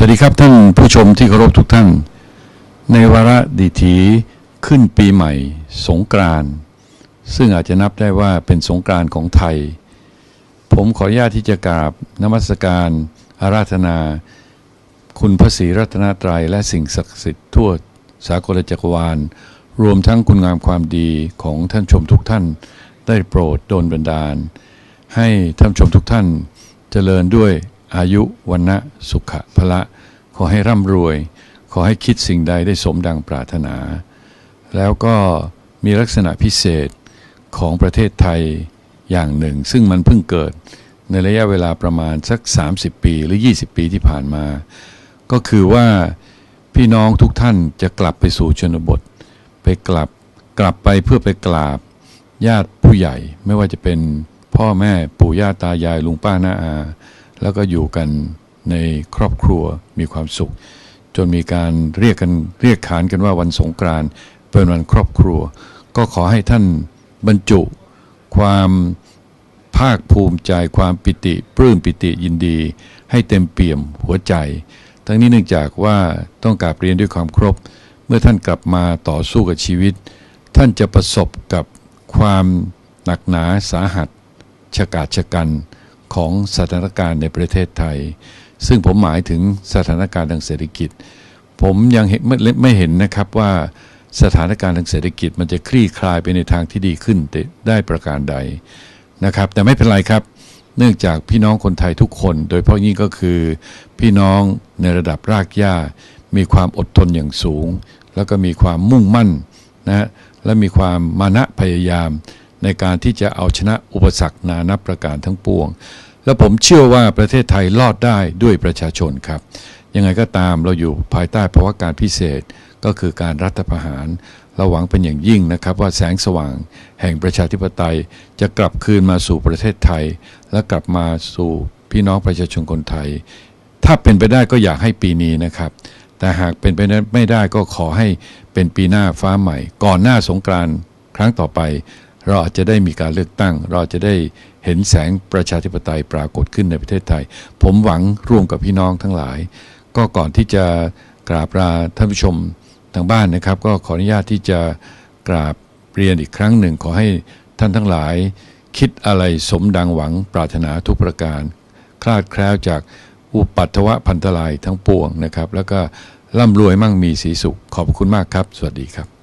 สวัสดีครับท่านผู้ชมที่เคารพทุกท่าน ในวาระดีถีขึ้นปีใหม่ สงกรานต์ซึ่งอาจจะนับได้ว่าเป็นสงกรานต์ของไทย ผมขออนุญาตที่จะกราบนมัสการอาราธนา คุณพระศรีรัตนตรัยและสิ่งศักดิ์สิทธิ์ทั่วสากลจักรวาล รวมทั้งคุณงามความดีของท่านชมทุกท่าน ได้โปรดโดนบันดาล ให้ท่านชมทุกท่านเจริญด้วย อายุวันนะสุขะพละ ขอให้ร่ำรวย ขอให้คิดสิ่งใดได้สมดังปรารถนา แล้วก็มีลักษณะพิเศษของประเทศไทยอย่างหนึ่ง ซึ่งมันเพิ่งเกิดในระยะเวลาประมาณสัก 30 ปีหรือ 20 ปีที่ผ่านมา ก็คือว่าพี่น้องทุกท่านจะกลับไปสู่ชนบท ไปกลับกลับไปเพื่อไปกราบญาติผู้ใหญ่ ไม่ว่าจะเป็นพ่อแม่ปู่ย่าตายายลุงป้าน้าอา แล้วก็อยู่กันในครอบครัวมีความสุข จนมีการเรียกกันเรียกขานกันว่าวันสงกรานต์เป็นวันครอบครัว ก็ขอให้ท่านบรรจุ ความภาคภูมิใจความปิติ ปลื้มปิติยินดี ให้เต็มเปี่ยมหัวใจ ทั้งนี้เนื่องจากว่าต้องกราบเรียนด้วยความครบ เมื่อท่านกลับมาต่อสู้กับชีวิต ท่านจะประสบกับความหนักหนาสาหัสชะกาจชะกัน ของสถานการณ์ในประเทศไทย ซึ่งผมหมายถึงสถานการณ์ทางเศรษฐกิจ ผมยังไม่ไม่เห็นนะครับว่าสถานการณ์ทางเศรษฐกิจมันจะคลี่คลายไปในทางที่ดีขึ้นได้ประการใดนะครับ แต่ไม่เป็นไรครับ เนื่องจากพี่น้องคนไทยทุกคน โดยเฉพาะยิ่งก็คือ พี่น้องในระดับรากหญ้า มีความอดทนอย่างสูง แล้วก็มีความมุ่งมั่นนะและมีความมานะพยายาม ในการที่จะเอาชนะอุปสรรคนานับประการทั้งปวง และผมเชื่อว่าประเทศไทยรอดได้ด้วยประชาชนครับ ยังไงก็ตามเราอยู่ภายใต้ภาวะการพิเศษก็คือการรัฐประหารเราหวังเป็นอย่างยิ่งนะครับว่าแสงสว่างแห่งประชาธิปไตยจะกลับคืนมาสู่ประเทศไทย และกลับมาสู่พี่น้องประชาชนคนไทย ถ้าเป็นไปได้ก็อยากให้ปีนี้นะครับ แต่หากเป็นไปไม่ได้ก็ขอให้เป็นปีหน้าฟ้าใหม่ ก่อนหน้าสงกรานต์ครั้งต่อไป เราอาจจะได้มีการเลือกตั้ง เราจะได้เห็นแสงประชาธิปไตยปรากฏขึ้นในประเทศไทย ผมหวังร่วมกับพี่น้องทั้งหลาย ก็ก่อนที่จะกราบลาท่านผู้ชมทางบ้านนะครับ ก็ขออนุญาตที่จะกราบเรียนอีกครั้งหนึ่ง ขอให้ท่านทั้งหลาย คิดอะไรสมดังหวังปรารถนาทุกประการ คลาดแคล้วจากอุปัตถวะพันตรายทั้งปวงนะครับ แล้วก็ร่ำรวยมั่งมีสีสุข ขอบคุณมากครับ สวัสดีครับ